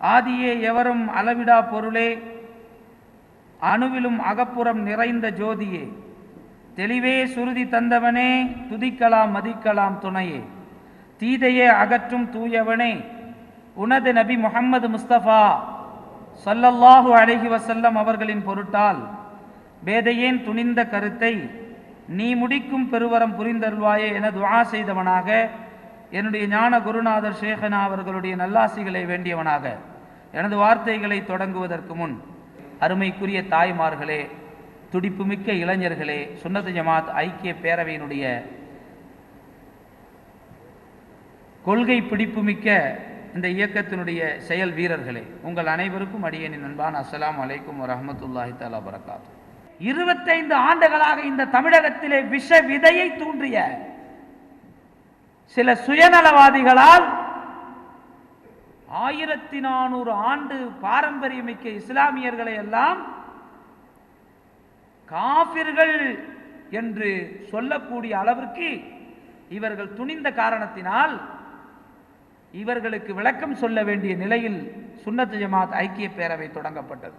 ஆதியே எவரும் அளவிடா பொருளே? அணுவிலும் அகப்புறம் நிறைந்த ஜோதியே. தெளிவே சுருதி தந்தவனே துதிக்கலாம் மதிக்கலாம் துணையே. தீதையே அகற்றும் தூயவனே உனது நபி முஹம்மது முஸ்தபா சொல்லல்லாஹு அழகி வசல்லம் அவர்களின் பொருட்டால் பேதையேன் துணிந்த கருத்தை நீ முடிக்கும் பெருவரம் புரிந்தருள்வாயே என துவா செய்தவனாக என்னுடைய ஞான குருநாதர் ஷேகனா அவர்களுடைய நல்லாசிகளை வேண்டியவனாக எனது வார்த்தைகளை தொடங்குவதற்கு முன் அருமைக்குரிய தாய்மார்களே துடிப்புமிக்க இளைஞர்களே சுன்னத்து ஜமாத் ஐக்கிய பேரவையினுடைய கொள்கை பிடிப்புமிக்க இந்த இயக்கத்தினுடைய செயல் வீரர்களே உங்கள் அனைவருக்கும் அடியேனின் நண்பான் அஸ்லாம் அலைக்கும் வரஹ்மத்துல்லாஹி தாலா பரகாத் இருபத்தைந்து ஆண்டுகளாக இந்த தமிழகத்திலே விஷ விதையை தூண்டிய சில சுயநலவாதிகளால் ஆயிரத்தி நானூறு ஆண்டு பாரம்பரியமிக்க இஸ்லாமியர்களை எல்லாம் காபிர்கள் என்று சொல்லக்கூடிய அளவிற்கு இவர்கள் துணிந்த காரணத்தினால் இவர்களுக்கு விளக்கம் சொல்ல வேண்டிய நிலையில் சுன்னத்து ஜமாத் ஐக்கிய பேரவை தொடங்கப்பட்டது.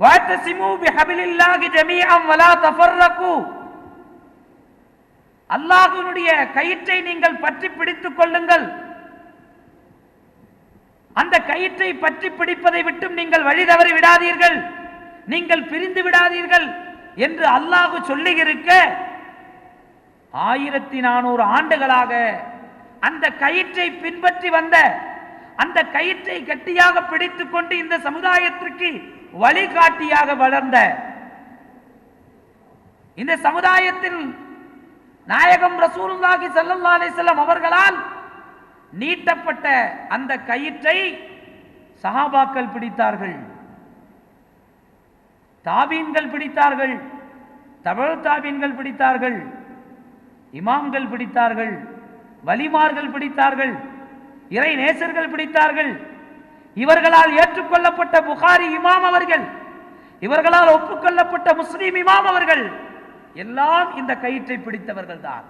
வாத்தசிமு பிஹபிலில்லாஹி ஜமீஅன் வலா தஃபர்ரகு அல்லாஹுவினுடைய கயிற்றை நீங்கள் பற்றி பிடித்துக் கொள்ளுங்கள். அந்த கயிற்றை பற்றி பிடிப்பதை விட்டும் நீங்கள் வழி தவறி விடாதீர்கள். நீங்கள் பிரிந்து விடாதீர்கள் என்று அல்லாஹு சொல்லி இருக்க ஆயிரத்தி நானூறு ஆண்டுகளாக அந்த கயிற்றை பின்பற்றி வந்த அந்த கயிற்றை கட்டியாக பிடித்துக் கொண்டு இந்த சமுதாயத்திற்கு வழிகாட்டியாக வளர்ந்த இந்த சமுதாயத்தில் நாயகம் ரசூலுல்லாஹி ஸல்லல்லாஹு அலைஹி வஸல்லம் அவர்களால் நீட்டப்பட்ட அந்த கயிற்றை சஹாபாக்கள் பிடித்தார்கள். தாபீன்கள் பிடித்தார்கள். தமிழ் தாபீன்கள் பிடித்தார்கள். இமாம்கள் பிடித்தார்கள். வலிமார்கள் பிடித்தார்கள். இறை நேசர்கள் பிடித்தார்கள். இவர்களால் ஏற்றுக்கொள்ளப்பட்ட புகாரி இமாம் அவர்கள். இவர்களால் ஒப்புக்கொள்ளப்பட்ட முஸ்லீம் இமாம் அவர்கள். எல்லாம் இந்த கயிற்றை பிடித்தவர்கள் தான்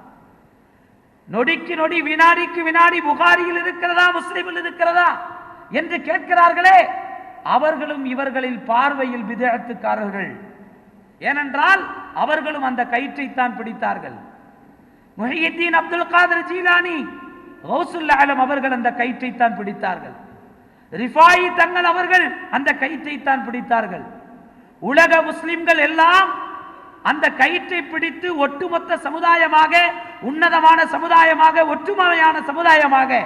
நொடிக்கு நொடி வினாடிக்கு வினாடி புகாரியில் இருக்கிறதா முஸ்லிமில் இருக்கிறதா என்று கேட்கிறார்களே அவர்களும் இவர்களில் பார்வையில் விதத்துக்காரர்கள் ஏனென்றால் அவர்களும் அந்த கயிற்றைத்தான் பிடித்தார்கள். முஹியத்தீன் அப்துல் காதர் ஜீலானி ஹவுசுல் ஆலம் அவர்கள் அந்த கயிற்றைத்தான் பிடித்தார்கள். ரிஃபாயி தங்கள் அவர்கள் அந்த கயிற்றைத்தான் பிடித்தார்கள். உலக முஸ்லிம்கள் எல்லாம் அந்த கயிற்றை பிடித்து ஒட்டுமொத்த சமுதாயமாக உன்னதமான சமுதாயமாக ஒற்றுமையான சமுதாயமாக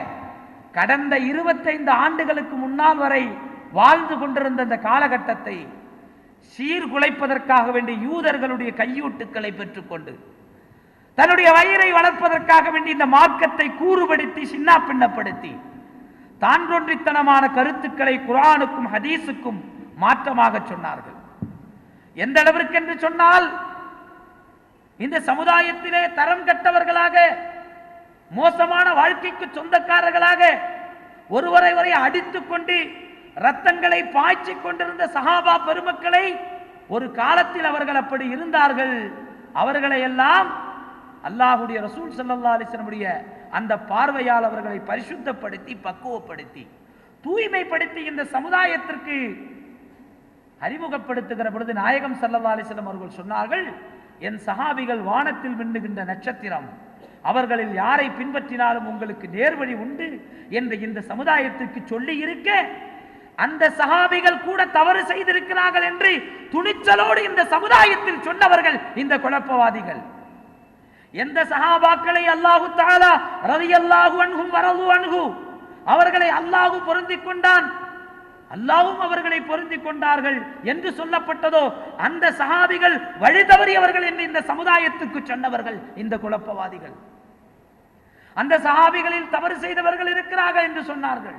கடந்த இருபத்தைந்து ஆண்டுகளுக்கு முன்னால் வரை வாழ்ந்து கொண்டிருந்த அந்த காலகட்டத்தை சீர்குலைப்பதற்காக வேண்டிய யூதர்களுடைய கையூட்டுக்களை பெற்றுக்கொண்டு தன்னுடைய வயிறை வளர்ப்பதற்காக வேண்டிய இந்த மார்க்கத்தை கூறுபடுத்தி சின்னா பின்னப்படுத்தி தான்றொன்றித்தனமான கருத்துக்களை குரானுக்கும் ஹதீஸுக்கும் மாற்றமாக சொன்னார்கள். எந்த அளவிற்கு என்று சொன்னால் இந்த சமுதாயத்திலே தரம் கட்டவர்களாக மோசமான வாழ்க்கைக்கு சொந்தக்காரர்களாக ஒருவரை வரை அடித்துக் கொண்டு ரத்தங்களை பாய்ச்சிக் கொண்டிருந்த சஹாபா பெருமக்களை ஒரு காலத்தில் அவர்கள் அப்படி இருந்தார்கள். அவர்களை எல்லாம் அல்லாஹுடைய ரசூல் சல்லா அலிஸ்லமுடைய அந்த பார்வையால் அவர்களை பரிசுத்தப்படுத்தி பக்குவப்படுத்தி தூய்மைப்படுத்தி இந்த சமுதாயத்திற்கு அறிமுகப்படுத்துகிற பொழுது நாயகம் சல்லா அலிஸ்லம் அவர்கள் சொன்னார்கள் என் சஹாபிகள் வானத்தில் மின்னுகின்ற நட்சத்திரம் அவர்களில் யாரை பின்பற்றினாலும் உங்களுக்கு நேர்வழி உண்டு என்று இந்த சமுதாயத்திற்கு சொல்லி இருக்க அந்த சகாபிகள் கூட தவறு செய்திருக்கிறார்கள் என்று துணிச்சலோடு இந்த சமுதாயத்தில் சொன்னவர்கள் இந்த குழப்பவாதிகள். எந்த சகாபாக்களை அல்லாஹு தாலா ரவி அல்லாஹு அன்ஹும் வரது அன்ஹு அவர்களை அல்லாஹு பொருந்திக் கொண்டான். அல்லாவும் அவர்களை பொருந்தி கொண்டார்கள் என்று சொல்லப்பட்டதோ அந்த சஹாபிகள் வழி தவறியவர்கள் என்று இந்த சமுதாயத்துக்கு சொன்னவர்கள் இந்த குழப்பவாதிகள். அந்த சஹாபிகளில் தவறு செய்தவர்கள் இருக்கிறார்கள் என்று சொன்னார்கள்.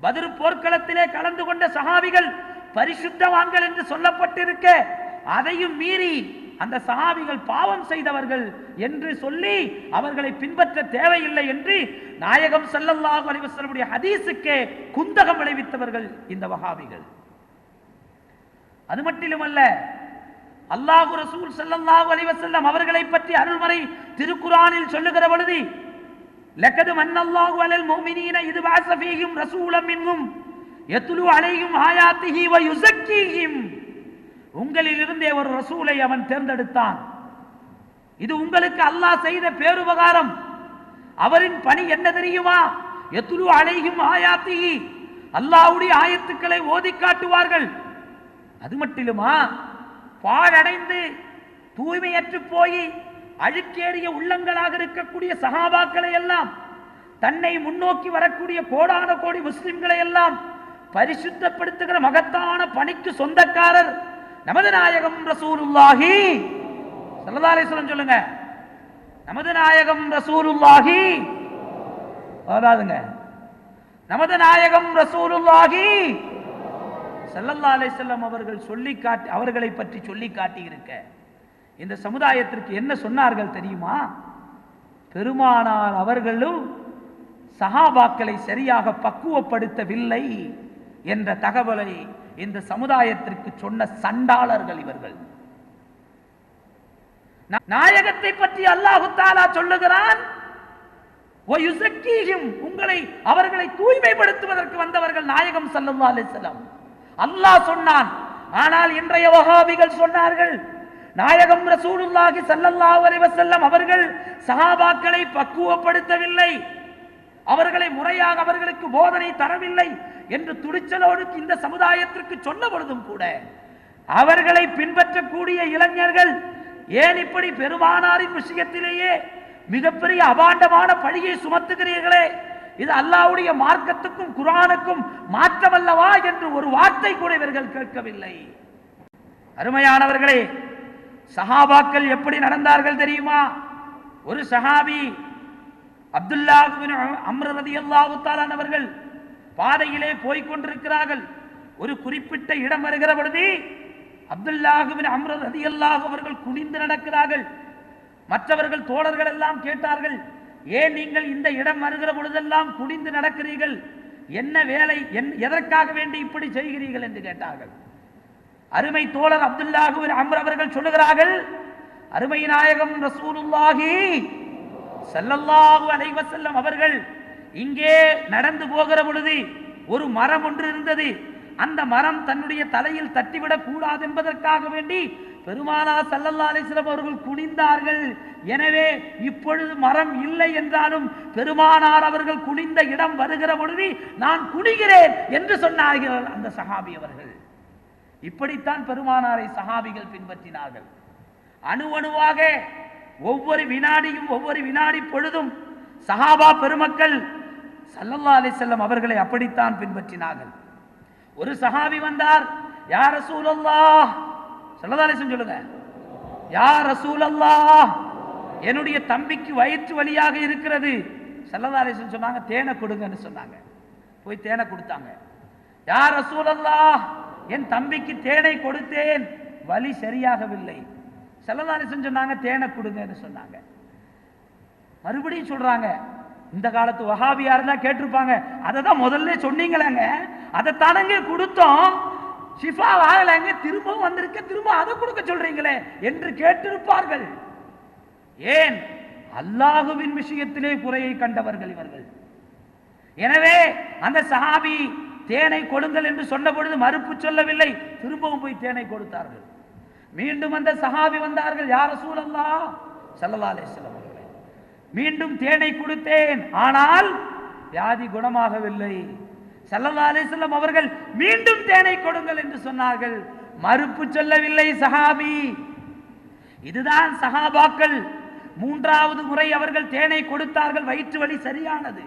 பதிரு போர்க்களத்திலே கலந்து கொண்ட சஹாபிகள் பரிசுத்தவான்கள் என்று சொல்லப்பட்டிருக்க அதையும் மீறி அந்த சஹாபிகள் பாவம் செய்தவர்கள் என்று சொல்லி அவர்களை பின்பற்ற தேவையில்லை என்று நாயகம் ஸல்லல்லாஹு அலைஹி வஸல்லமுடைய ஹதீஸுக்கே குந்தகம் விளைவித்தவர்கள் இந்த வகாபிகள் அது மட்டுமல்ல அல்லாஹு ரசூல் ஸல்லல்லாஹு அலைஹி அவர்களை பற்றி அருள்மறை திருக்குரானில் சொல்லுகிற பொழுது லக்கது மன்னல்லாஹு அலல் மோமினீன இது வாசஃபீஹிம் ரசூலம் மின்ஹும் எத்துலு அலையும் ஆயாத்திஹி வ யுஸக்கீஹிம். உங்களிலிருந்தே ஒரு ரசூலை அவன் தேர்ந்தெடுத்தான். இது உங்களுக்கு அல்லாஹ் செய்த பேருபகாரம். அவரின் பணி என்ன தெரியுமா? எத்துலு அலையும் ஆயாத்தி அல்லாஹ்வுடைய ஆயத்துக்களை ஓதி காட்டுவார்கள். அது மட்டிலுமா? பாழடைந்து தூய்மையற்று போய் அழுக்கேறிய உள்ளங்களாக இருக்கக்கூடிய சகாபாக்களை எல்லாம் தன்னை முன்னோக்கி வரக்கூடிய கோடான கோடி முஸ்லிம்களை எல்லாம் பரிசுத்தப்படுத்துகிற மகத்தான பணிக்கு சொந்தக்காரர் நமது நாயகம் ரசூலுல்லாஹி. ஸல்லல்லாஹு அலைஹி சொல்லுங்க. நமது நாயகம் ரசூலுல்லாஹி. வராதுங்க நமது நாயகம் ரசூலுல்லாஹி. ஸல்லல்லாஹு அலைஹி அவர்கள் சொல்லி காட்டி அவர்களை பற்றி சொல்லி காட்டி இருக்க இந்த சமுதாயத்திற்கு என்ன சொன்னார்கள் தெரியுமா? பெருமானார் அவர்களும் சஹாபாக்களை சரியாக பக்குவப்படுத்தவில்லை என்ற தகவலை இந்த சமுதாயத்திற்கு சொன்ன சண்டாளர்கள் இவர்கள். நாயகத்தை பற்றி அல்லாஹு தாலா சொல்லுகிறான் உங்களை அவர்களை தூய்மைப்படுத்துவதற்கு வந்தவர்கள் நாயகம் சல்லா அலைஹி அல்லாஹ் சொன்னான் ஆனால் இன்றைய வகாபிகள் சொன்னார்கள் நாயகம் ரசூலுல்லாஹி சல்லல்லாஹு அலைஹி வஸல்லம் அவர்கள் சஹாபாக்களை பக்குவப்படுத்தவில்லை. அவர்களை முறையாக அவர்களுக்கு போதனை தரவில்லை என்று துணிச்சலோடு இந்த சமுதாயத்திற்கு சொன்ன பொழுதும் கூட அவர்களை பின்பற்றக்கூடிய இளைஞர்கள் ஏன் இப்படி பெருமானாரின் விஷயத்திலேயே மிகப்பெரிய அபாண்டமான பழியை சுமத்துகிறீர்களே? இது அல்லாவுடைய மார்க்கத்துக்கும் குரானுக்கும் மாற்றமல்லவா என்று ஒரு வார்த்தை கூட இவர்கள் கேட்கவில்லை. அருமையானவர்களே சஹாபாக்கள் எப்படி நடந்தார்கள் தெரியுமா? ஒரு சஹாபி அப்துல்லாஹுவின் அம்ர் அவர்கள் பாதையிலே போய்கொண்டிருக்கிறார்கள் ஒரு குறிப்பிட்ட இடம் வருகிற பொழுது அப்துல்லாஹுவின் பின் அம்ர் அவர்கள் குனிந்து நடக்கிறார்கள். மற்றவர்கள் தோழர்கள் எல்லாம் கேட்டார்கள் ஏன் நீங்கள் இந்த இடம் வருகிற பொழுதெல்லாம் குனிந்து நடக்கிறீர்கள்? என்ன வேலை என்- எதற்காக வேண்டி இப்படி செய்கிறீர்கள்? என்று கேட்டார்கள். அருமை தோழர் அப்துல்லாஹுவின் அம்ர் அவர்கள் சொல்லுகிறார்கள் அருமை நாயகம் ரசூலுல்லாஹி ஸல்லல்லாஹு அலைஹி செல்லம் அவர்கள் இங்கே நடந்து போகிற பொழுது ஒரு மரம் ஒன்று இருந்தது. அந்த மரம் தன்னுடைய தலையில் தட்டிவிடக் கூடாது என்பதற்காக வேண்டி பெருமானா செல்லல்லா அலிஸ்லம் அவர்கள் குனிந்தார்கள். எனவே இப்பொழுது மரம் இல்லை என்றாலும் பெருமானார் அவர்கள் குனிந்த இடம் வருகிற பொழுது நான் குனிகிறேன் என்று சொன்னார்கள் அந்த சஹாபி அவர்கள். இப்படித்தான் பெருமானாரை சஹாபிகள் பின்பற்றினார்கள். அணு அணுவாக ஒவ்வொரு வினாடியும் ஒவ்வொரு வினாடி பொழுதும் சஹாபா பெருமக்கள் சல்லல்லா அலி செல்லம் அவர்களை அப்படித்தான் பின்பற்றினார்கள். ஒரு சஹாபி வந்தார் யார் ரசூலல்லாஹ்! ஸல்லல்லாஹு அலைஹி சொல்லுங்க யார் ரசூலல்லா என்னுடைய தம்பிக்கு வயிற்று வலியாக இருக்கிறது. சல்லதாலேசன் சொன்னாங்க தேனை கொடுங்கன்னு சொன்னாங்க. போய் தேனை கொடுத்தாங்க. யார் ரசூலல்லா என் தம்பிக்கு தேனை கொடுத்தேன் வலி சரியாகவில்லை. ஸல்லல்லாஹு சொன்னாங்க தேனை கொடுங்கன்னு சொன்னாங்க. மறுபடியும் சொல்றாங்க இந்த காலத்து வஹாபியா தான் கேட்டிருப்பாங்க அதை தான் முதல்ல சொன்னீங்களேங்க. அதை தானங்க கொடுத்தோம். ஷிஃபா ஆகலைங்க திரும்பவும் வந்திருக்க திரும்ப அதை கொடுக்க சொல்றீங்களே என்று கேட்டிருப்பார்கள். ஏன்? அல்லாஹுவின் விஷயத்திலே குறையை கண்டவர்கள் இவர்கள். எனவே அந்த சஹாபி தேனை கொடுங்கள் என்று சொன்ன பொழுது மறுப்பு சொல்லவில்லை திரும்பவும் போய் தேனை கொடுத்தார்கள். மீண்டும் அந்த சஹாபி வந்தார்கள் யார் சூழல்லா சல்லல்லா அலிஸ்லாம் மீண்டும் தேனை கொடுத்தேன் ஆனால் வியாதி குணமாகவில்லை. சல்லல்லா செல்லம் அவர்கள் மீண்டும் தேனை கொடுங்கள் என்று சொன்னார்கள். மறுப்பு சொல்லவில்லை சஹாபி. இதுதான் சஹாபாக்கள் மூன்றாவது முறை அவர்கள் தேனை கொடுத்தார்கள் வயிற்று வலி சரியானது.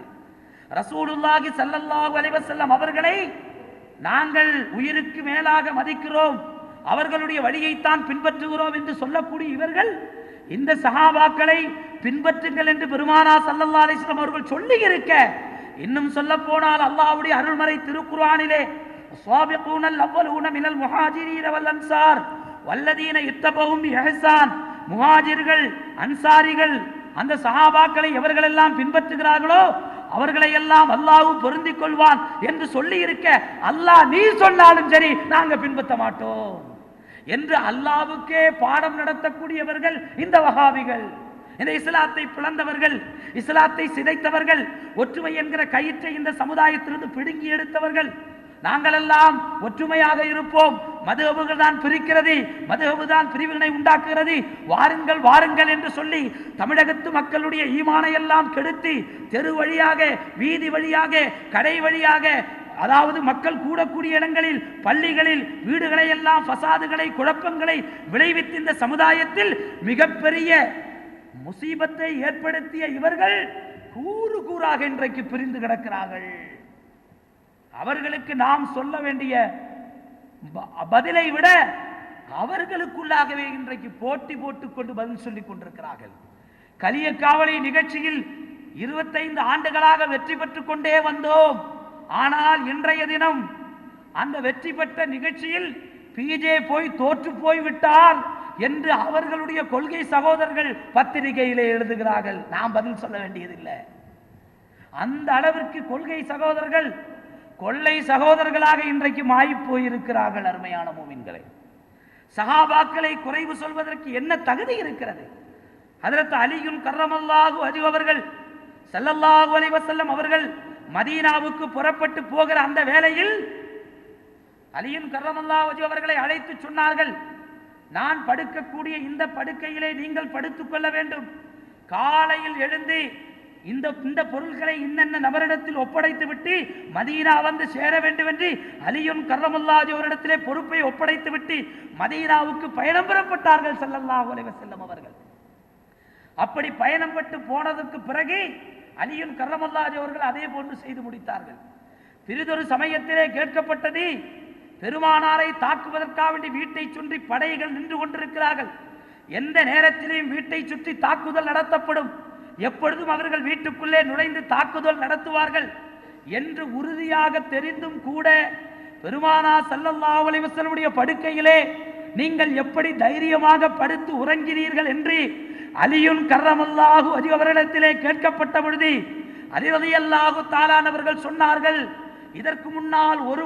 ரசூலுல்லாஹி ஸல்லல்லாஹு அலைவசல்லம் அவர்களை நாங்கள் உயிருக்கு மேலாக மதிக்கிறோம். அவர்களுடைய வழியைத்தான் பின்பற்றுகிறோம் என்று சொல்லக்கூடிய இவர்கள் இந்த சகாபாக்களை பின்பற்றுங்கள் என்று பெருமானா சல்லல்லா அலிஸ்லாம் அவர்கள் சொல்லி இருக்க இன்னும் சொல்ல போனால் அல்லாவுடைய அருள்மறை திருக்குறானிலே முஹாஜிர்கள் அன்சாரிகள் அந்த சஹாபாக்களை எவர்களெல்லாம் பின்பற்றுகிறார்களோ அவர்களை எல்லாம் அல்லாஹு பொருந்திக் கொள்வான் என்று சொல்லி இருக்க அல்லாஹ் நீ சொன்னாலும் சரி நாங்க பின்பற்ற மாட்டோம். என்று அல்லாவுக்கே பாடம் நடத்தக்கூடியவர்கள் இந்த வகாவிகள் இந்த இஸ்லாத்தை பிளந்தவர்கள் இஸ்லாத்தை சிதைத்தவர்கள் ஒற்றுமை என்கிற கயிற்றை இந்த சமுதாயத்திலிருந்து பிடுங்கி எடுத்தவர்கள். நாங்கள் எல்லாம் ஒற்றுமையாக இருப்போம். மதுகபுகள் தான் பிரிக்கிறது. மதுகபு தான் பிரிவினை உண்டாக்குகிறது. வாருங்கள் வாருங்கள் என்று சொல்லி தமிழகத்து மக்களுடைய ஈமானை எல்லாம் கெடுத்து தெரு வழியாக வீதி வழியாக கடை வழியாக அதாவது மக்கள் கூடக்கூடிய இடங்களில் பள்ளிகளில் வீடுகளை எல்லாம் ஃபசாதுகளை குழப்பங்களை விளைவித்த இந்த சமுதாயத்தில் மிகப்பெரிய முசீபத்தை ஏற்படுத்திய இவர்கள் கூறு கூறாக இன்றைக்கு பிரிந்து கிடக்கிறார்கள். அவர்களுக்கு நாம் சொல்ல வேண்டிய பதிலை விட அவர்களுக்குள்ளாகவே இன்றைக்கு போட்டி போட்டுக் கொண்டு பதில் சொல்லிக் கொண்டிருக்கிறார்கள். கலிய காவலை நிகழ்ச்சியில் இருபத்தைந்து ஆண்டுகளாக வெற்றி பெற்றுக் கொண்டே வந்தோம். ஆனால் இன்றைய தினம் அந்த வெற்றி பெற்ற நிகழ்ச்சியில் பிஜே போய் தோற்று போய்விட்டார் என்று அவர்களுடைய கொள்கை சகோதரர்கள் பத்திரிகையிலே எழுதுகிறார்கள். நாம் பதில் சொல்ல வேண்டியதில்லை. அந்த அளவிற்கு கொள்கை சகோதரர்கள் கொள்ளை சகோதரர்களாக இன்றைக்கு மாறிப் போயிருக்கிறார்கள் அருமையான மூமின்களை. சகாபாக்களை குறைவு சொல்வதற்கு என்ன தகுதி இருக்கிறது? அதற்கு அலியும் கர்ரமல்லாஹு அஜி அவர்கள் ஸல்லல்லாஹு அலைவசல்லம் அவர்கள் மதீனாவுக்கு புறப்பட்டு போகிற அந்த வேளையில் அலியும் கர்ரமல்லாஹு அவர்களை அழைத்து சொன்னார்கள் நான் படுக்கக்கூடிய இந்த படுக்கையிலே நீங்கள் படுத்துக் கொள்ள வேண்டும். காலையில் எழுந்து இந்த இந்த பொருள்களை இன்னென்ன நபரிடத்தில் ஒப்படைத்து விட்டு மதீனா வந்து சேர வேண்டும் என்று அலியும் கர்ரமுல்லாஜி அவரிடத்திலே பொறுப்பை ஒப்படைத்து விட்டு மதீனாவுக்கு பயணம் புறப்பட்டார்கள் செல்லல்லா உலக செல்லும் அவர்கள். அப்படி பயணம் பட்டு போனதுக்கு பிறகு அலியும் கர்ரமல்லாஜி அவர்கள் அதே போன்று செய்து முடித்தார்கள். பிறிதொரு சமயத்திலே கேட்கப்பட்டது பெருமானாரை தாக்குவதற்காக வேண்டி வீட்டை சுற்றி படைகள் நின்று கொண்டிருக்கிறார்கள். எந்த நேரத்திலையும் வீட்டை சுற்றி தாக்குதல் நடத்தப்படும். எப்பொழுதும் அவர்கள் வீட்டுக்குள்ளே நுழைந்து தாக்குதல் நடத்துவார்கள். என்று உறுதியாக தெரிந்தும் கூட பெருமானா செல்லல்லா அலைஹி படுக்கையிலே நீங்கள் எப்படி தைரியமாக படுத்து உறங்கினீர்கள் என்று அலியுன் கர்ரமல்லாஹு அஜி அவரிடத்திலே கேட்கப்பட்ட பொழுது அலி அல்லாஹு தாலானவர்கள் சொன்னார்கள் இதற்கு முன்னால் ஒரு